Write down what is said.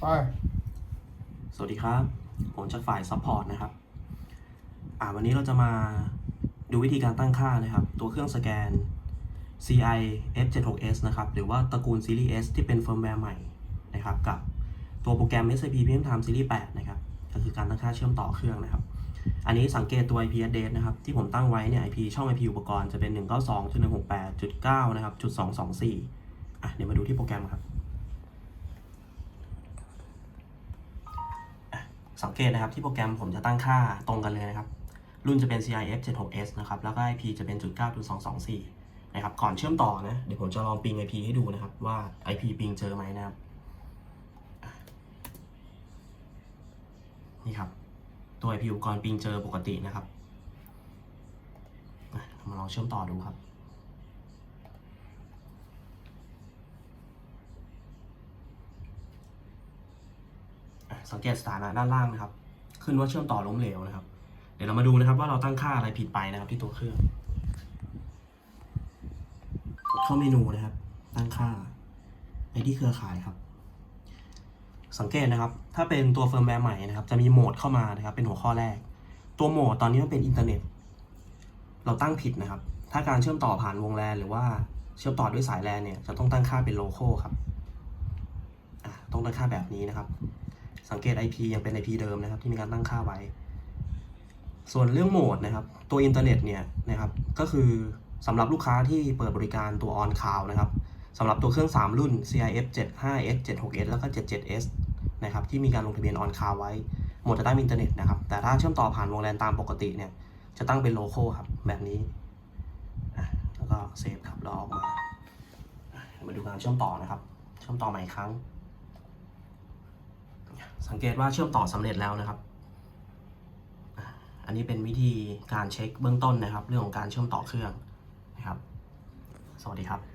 ไปสวัสดีครับ ผมจากฝ่ายซัพพอร์ตนะครับ อ่าวันนี้เราจะมาดูวิธีการตั้งค่านะครับ ตัวเครื่องสแกน CI F76s นะครับ หรือว่าตระกูลซีรีส์ S ที่เป็นเฟิร์มแวร์ใหม่นะครับ กับตัวโปรแกรม SAP PM Time Series 8นะครับ ก็คือการตั้งค่าเชื่อมต่อเครื่องนะครับ อันนี้สังเกตตัว IP address นะครับ ที่ผมตั้งไว้เนี่ย IP ช่อง IP อุปกรณ์จะเป็น 192.168.9 นะครับจุด224อะเดี๋ยวมาดูที่โปรแกรมครับ สังเกตนะครับที่โปรแกรมผมจะตั้งค่าตรงกันเลยนะครับ รุ่นจะเป็น CIF 76s นะครับ แล้วก็ IP จะเป็น .9.224 นะครับ ก่อนเชื่อมต่อนะ เดี๋ยวผมจะลองปิง IP ให้ดูนะครับ ว่า IP ปิงเจอไหมนะครับ นี่ครับ ตัว IP อุปกรณ์ปิงเจอปกตินะครับ มาลองเชื่อมต่อดูครับ สังเกตสถานะด้านล่างนะครับ ขึ้นว่าเชื่อมต่อล้มเหลวนะครับ เดี๋ยวเรามาดูนะครับว่าเราตั้งค่าอะไรผิดไปนะครับที่ตัวเครื่องกดเข้าเมนูนะครับ ตั้งค่า ไปที่เครือข่ายครับ สังเกตนะครับ ถ้าเป็นตัวเฟิร์มแวร์ใหม่นะครับ จะมีโหมดเข้ามานะครับ เป็นหัวข้อแรก ตัวโหมดตอนนี้มันเป็นอินเทอร์เน็ต เราตั้งผิดนะครับ ถ้าการเชื่อมต่อผ่านวงแลนหรือว่าเชื่อมต่อด้วยสายแลนเนี่ย จะต้องตั้งค่าเป็นโลโก้ครับต้องตั้งค่าแบบนี้นะครับ สังเกต IP ยังเป็น IP เดิมนะครับ ที่มีการตั้งค่าไว้ ส่วนเรื่องโหมดนะครับ ตัวอินเทอร์เน็ตเนี่ยนะครับก็คือสำหรับลูกค้าที่เปิดบริการตัว on cloud นะครับสำหรับตัวเครื่อง 3 รุ่น CIF 75S 76S แล้วก็ 77S นะครับที่มีการลงทะเบียน on cloud ไว้โหมดจะตั้งอินเทอร์เน็ตนะครับ แต่ถ้าเชื่อมต่อผ่านวงแลนตามปกติเนี่ยจะตั้งเป็นโลโก้ครับแบบนี้แล้วก็เซฟครับแล้วออกมามาดูการเชื่อมต่อนะครับ เชื่อมต่อใหม่อีกครั้ง สังเกตว่าเชื่อมต่อสำเร็จแล้วนะครับ อันนี้เป็นวิธีการเช็คเบื้องต้นนะครับ เรื่องของการเชื่อมต่อเครื่องนะครับ สวัสดีครับ